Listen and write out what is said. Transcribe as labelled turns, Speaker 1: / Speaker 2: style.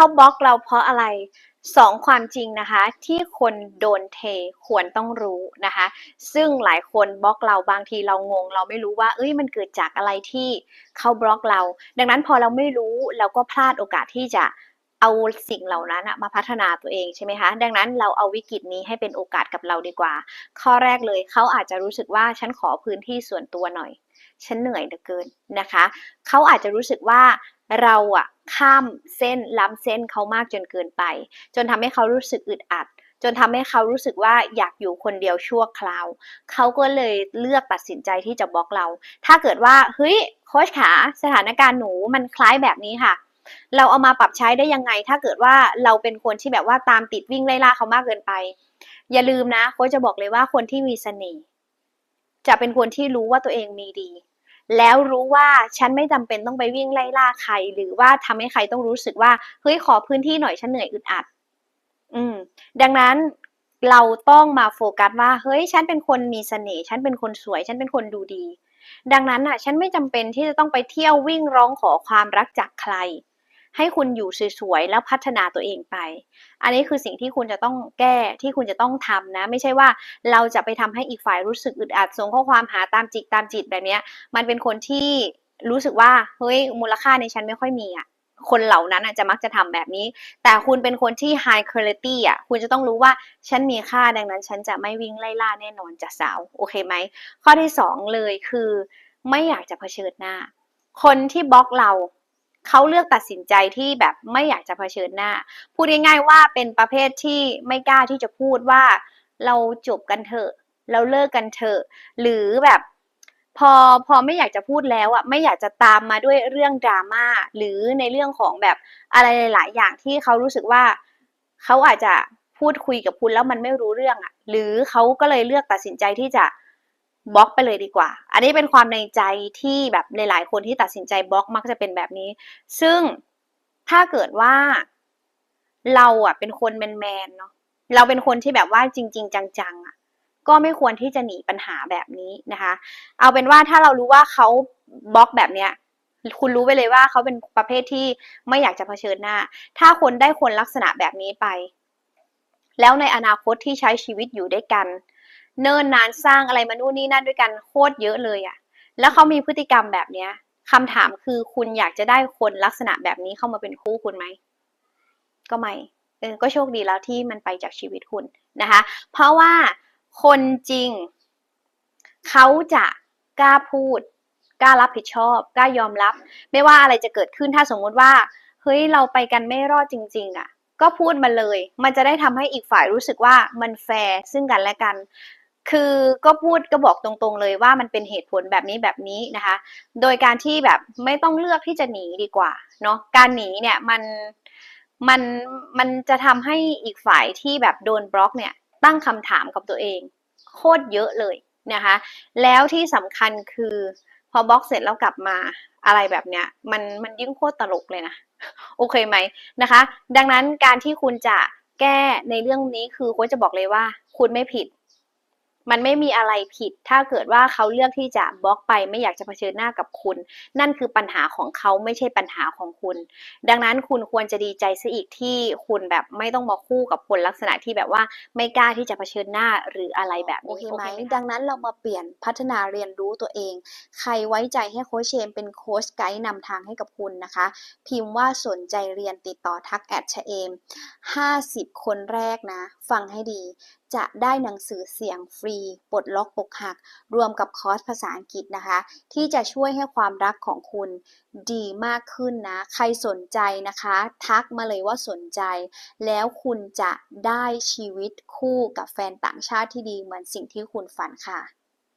Speaker 1: เขาบล็อกเราเพราะอะไรสองความจริงนะคะ ที่คนโดนเทควรต้องรู้นะคะ ซึ่งหลายคนบล็อกเราบางทีเรางง เราไม่รู้ว่าเอ้ยมันเกิดจากอะไรที่เขาบล็อกเรา ดังนั้นพอเราไม่รู้เราก็พลาดโอกาสที่จะเอาสิ่งเหล่านั้นมาพัฒนาตัวเองใช่ไหมคะ ดังนั้นเราเอาวิกฤตนี้ให้เป็นโอกาสกับเราดีกว่า ข้อแรกเลยเขาอาจจะรู้สึกว่าฉันขอพื้นที่ส่วนตัวหน่อยฉันเหนื่อยเหลือเกินนะคะ เขาอาจจะรู้สึกว่า เราอะข้ามเส้นล้ำเส้นเขามากจนเกินไป จนทำให้เขารู้สึกอึดอัด จนทำให้เขารู้สึกว่าอยากอยู่คนเดียวชั่วคราว เขาก็เลยเลือกตัดสินใจที่จะบล็อกเรา ถ้าเกิดว่าเฮ้ยโค้ชขาสถานการณ์หนูมันคล้ายแบบนี้ค่ะ เราเอามาปรับใช้ได้ยังไง ถ้าเกิดว่าเราเป็นคนที่แบบว่าตามติดวิ่งไล่ล่าเขามากเกินไป อย่าลืมนะโค้ชจะบอกเลยว่าคนที่มีเสน่ห์จะเป็นคนที่รู้ว่าตัวเองมีดี แล้วรู้ว่าฉันไม่จำเป็นต้องไปวิ่งไล่ล่าใคร หรือว่าทำให้ใครต้องรู้สึกว่าเฮ้ยขอพื้นที่หน่อยฉันเหนื่อยอึดอัด อืม ดังนั้นเราต้องมาโฟกัสว่าเฮ้ยฉันเป็นคนมีเสน่ห์ฉันเป็นคนสวย ฉันเป็นคนดูดี ดังนั้นอะ ฉันไม่จำเป็นที่จะต้องไปเที่ยววิ่งร้องขอความรักจากใคร ให้คุณอยู่สวยๆแล้วพัฒนาตัวเองไป อันนี้คือสิ่งที่คุณจะต้องแก้ที่คุณจะต้องทำนะ ไม่ใช่ว่าเราจะไปทำให้อีกฝ่ายรู้สึกอึดอัดส่งข้อความหาตามจิตตามจิตแบบเนี้ยมันเป็นคนที่รู้สึกว่าเฮ้ยมูลค่าในฉันไม่ค่อยมีอะคนเหล่านั้นอะจะมักจะทำแบบนี้ แต่คุณเป็นคนที่ high quality อะ คุณจะต้องรู้ว่า ฉันมีค่าดังนั้น ฉันจะไม่วิ่งไล่ล่าแน่นอนจะสาว โอเคไหม ข้อที่สองเลยคือ ไม่อยากจะเผชิญหน้า คนที่บล็อกเรา เขาเลือกตัดสินใจที่แบบไม่อยากจะเผชิญหน้า พูดง่ายๆว่าเป็นประเภทที่ไม่กล้าที่จะพูดว่าเราจบกันเถอะ เราเลิกกันเถอะ หรือแบบพอพอไม่อยากจะพูดแล้วอะไม่อยากจะตามมาด้วยเรื่องดราม่าหรือในเรื่องของแบบอะไรหลายๆอย่างที่เขารู้สึกว่าเขาอาจจะพูดคุยกับคุณแล้วมันไม่รู้เรื่องอะ หรือเขาก็เลยเลือกตัดสินใจที่จะ บล็อกไปเลยดีกว่า อันนี้เป็นความในใจที่แบบหลายๆคนที่ตัดสินใจบล็อกมักจะเป็นแบบนี้ ซึ่งถ้าเกิดว่าเราอะเป็นคนแมนๆเนาะ เราเป็นคนที่แบบว่าจริง ๆ จังๆอะ ก็ไม่ควรที่จะหนีปัญหาแบบนี้นะคะ เอาเป็นว่าถ้าเรารู้ว่าเขาบล็อกแบบเนี้ย คุณรู้ไปเลยว่าเขาเป็นประเภทที่ไม่อยากจะเผชิญหน้า ถ้าคนได้คนลักษณะแบบนี้ไป แล้วในอนาคตที่ใช้ชีวิตอยู่ด้วยกัน เนิ่นนานสร้างอะไรมานู่นนี่นั่นด้วยกันโคตรเยอะเลยอะแล้วเขามีพฤติกรรมแบบเนี้ยคำถามคือคุณอยากจะได้คนลักษณะแบบนี้เข้ามาเป็นคู่คุณไหม ก็ไม่เออก็โชคดีแล้วที่มันไปจากชีวิตคุณนะคะ เพราะว่าคนจริง เขาจะกล้าพูด กล้ารับผิดชอบ กล้ายอมรับ ไม่ว่าอะไรจะเกิดขึ้นถ้าสมมุติว่า เฮ้ยเราไปกันไม่รอดจริง ๆอะ ก็พูดมาเลย มันจะได้ทำให้อีกฝ่ายรู้สึกว่ามันแฟร์ซึ่งกันและกัน คือก็พูดก็บอกตรงๆเลยว่ามันเป็นเหตุผลแบบนี้แบบนี้นะคะ โดยการที่แบบไม่ต้องเลือกที่จะหนีดีกว่าเนาะการหนีเนี่ยมันมันมันจะทำให้อีกฝ่ายที่แบบโดนบล็อกเนี่ยตั้งคำถามกับตัวเอง โคตรเยอะเลยนะคะ แล้วที่สำคัญคือพอบล็อกเสร็จแล้วกลับมาอะไรแบบเนี้ยมันมันยิ่งโคตรตลกเลยนะ โอเคไหมนะคะ ดังนั้นการที่คุณจะแก้ในเรื่องนี้คือโค้ชจะบอกเลยว่า คุณไม่ผิด มันไม่มีอะไรผิด ถ้าเกิดว่าเขาเลือกที่จะบล็อกไปไม่อยากจะเผชิญหน้ากับคุณ นั่นคือปัญหาของเขาไม่ใช่ปัญหาของคุณ ดังนั้นคุณควรจะดีใจซะอีกที่คุณแบบไม่ต้องมาคู่กับคนลักษณะที่แบบว่าไม่กล้าที่จะเผชิญหน้าหรืออะไรแบบ
Speaker 2: โอ
Speaker 1: นี้
Speaker 2: เคไหม
Speaker 1: โอคะ
Speaker 2: ดังนั้นเรามาเปลี่ยนพัฒนาเรียนรู้ตัวเอง ใครไว้ใจให้โค้ชเชมเป็นโค้ชไกด์นำทางให้กับคุณนะคะ พิมพ์ว่าสนใจเรียนติดต่อทักแอดชะเอม50 คนแรกนะ ฟังให้ดีจะได้หนังสือเสียงฟรีปลดล็อกปกหัก รวมกับคอร์สภาษาอังกฤษนะคะ ที่จะช่วยให้ความรักของคุณดีมากขึ้นนะ ใครสนใจนะคะ ทักมาเลยว่าสนใจ แล้วคุณจะได้ชีวิตคู่กับแฟนต่างชาติที่ดีเหมือนสิ่งที่คุณฝันค่ะ